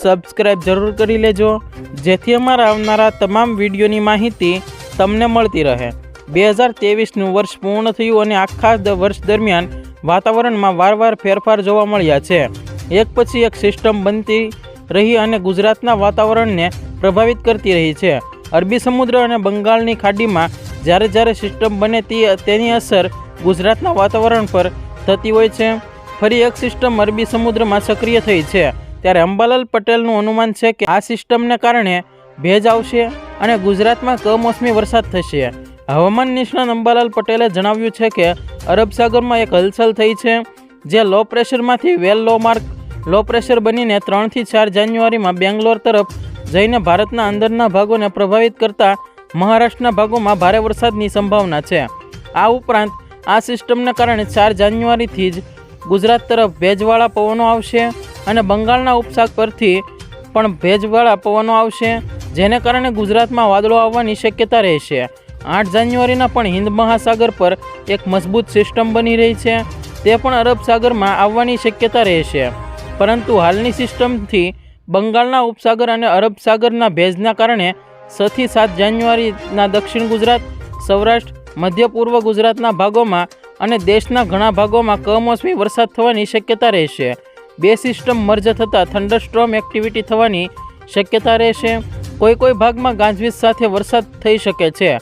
Subscribe જરૂર કરી લેજો. જેથી અમારા આવનારા તમામ વિડીયોની માહિતી તમને મળતી રહે. બે હજાર તેવીસનું વર્ષ પૂર્ણ થયું અને આખા વર્ષ દરમિયાન વાતાવરણમાં વારવાર ફેરફાર જોવા મળ્યા છે. એક પછી એક સિસ્ટમ બનતી રહી અને ગુજરાતના વાતાવરણને પ્રભાવિત કરતી રહી છે. અરબી સમુદ્ર અને બંગાળની ખાડીમાં જ્યારે જ્યારે સિસ્ટમ બને તે તેની અસર ગુજરાતના વાતાવરણ પર થતી હોય છે. ફરી એક સિસ્ટમ અરબી સમુદ્રમાં સક્રિય થઈ છે. ત્યારે અંબાલાલ પટેલનું અનુમાન છે કે આ સિસ્ટમને કારણે ભેજ આવશે અને ગુજરાતમાં કમોસમી વરસાદ થશે. હવામાન નિષ્ણાત અંબાલાલ પટેલે જણાવ્યું છે કે અરબ સાગરમાં એક હલચલ થઈ છે, જે લો પ્રેશરમાંથી વેલ લો માર્ક, લો પ્રેશર બનીને ત્રણથી ચાર જાન્યુઆરીમાં બેંગ્લોર તરફ જઈને ભારતના અંદરના ભાગોને પ્રભાવિત કરતા મહારાષ્ટ્રના ભાગોમાં ભારે વરસાદની સંભાવના છે. આ ઉપરાંત, આ સિસ્ટમને કારણે ચાર જાન્યુઆરીથી જ ગુજરાત તરફ ભેજવાળા પવનો આવશે અને બંગાળના ઉપસાગ પરથી પણ ભેજવાળા પવનો આવશે, જેને કારણે ગુજરાતમાં વાદળો આવવાની શક્યતા રહેશે. આઠ જાન્યુઆરીના પણ હિન્દ મહાસાગર પર એક મજબૂત સિસ્ટમ બની રહી છે, તે પણ અરબ સાગરમાં આવવાની શક્યતા રહેશે. પરંતુ હાલની સિસ્ટમથી બંગાળના ઉપસાગર અને અરબ સાગરના ભેજના કારણે છથી સાત જાન્યુઆરીના દક્ષિણ ગુજરાત, સૌરાષ્ટ્ર મધ્ય પૂર્વ ગુજરાતના ભાગોમાં અને દેશના ઘણા ભાગોમાં કમોસમી વરસાદ થવાની શક્યતા રહેશે. બે સિસ્ટમ મર્જ થતાં થંડરસ્ટ્રોમ એક્ટિવિટી થવાની શક્યતા રહેશે. કોઈ કોઈ ભાગમાં ગાજવીજ સાથે વરસાદ થઈ શકે છે.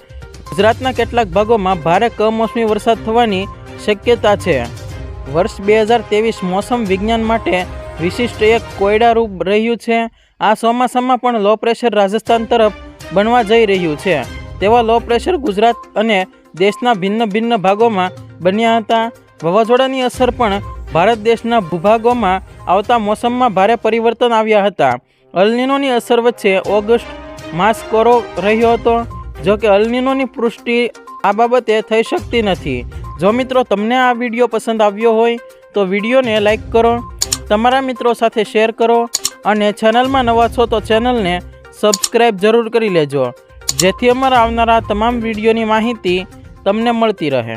ગુજરાતના કેટલાક ભાગોમાં ભારે કમોસમી વરસાદ થવાની શક્યતા છે. વર્ષ બે હજાર ત્રેવીસ મોસમ વિજ્ઞાન માટે વિશિષ્ટ એક કોયડારૂપ રહ્યું છે. આ ચોમાસામાં પણ લો પ્રેશર રાજસ્થાન તરફ બનવા જઈ રહ્યું છે. તેવા લો પ્રેશર ગુજરાત અને દેશના ભિન્ન ભિન્ન ભાગોમાં બન્યા હતા. વાવાઝોડાની અસર પણ ભારત દેશના ભૂભાગોમાં આવતા મોસમમાં ભારે પરિવર્તન આવ્યા હતા. અલનીનોની અસર વચ્ચે ઓગસ્ટ માસ કોરો રહ્યો હતો. જો કે અલનીનોની પુષ્ટિ આ બાબતે થઈ શકતી નથી. જો મિત્રો તમને આ વીડિયો પસંદ આવ્યો હોય, તો વિડીયોને લાઇક કરો, તમારા મિત્રો સાથે શેર કરો અને ચેનલમાં નવા છો તો ચેનલને સબસ્ક્રાઈબ જરૂર કરી લેજો. જેથી અમારા આવનારા તમામ વિડીયોની માહિતી તમને મળતી રહે.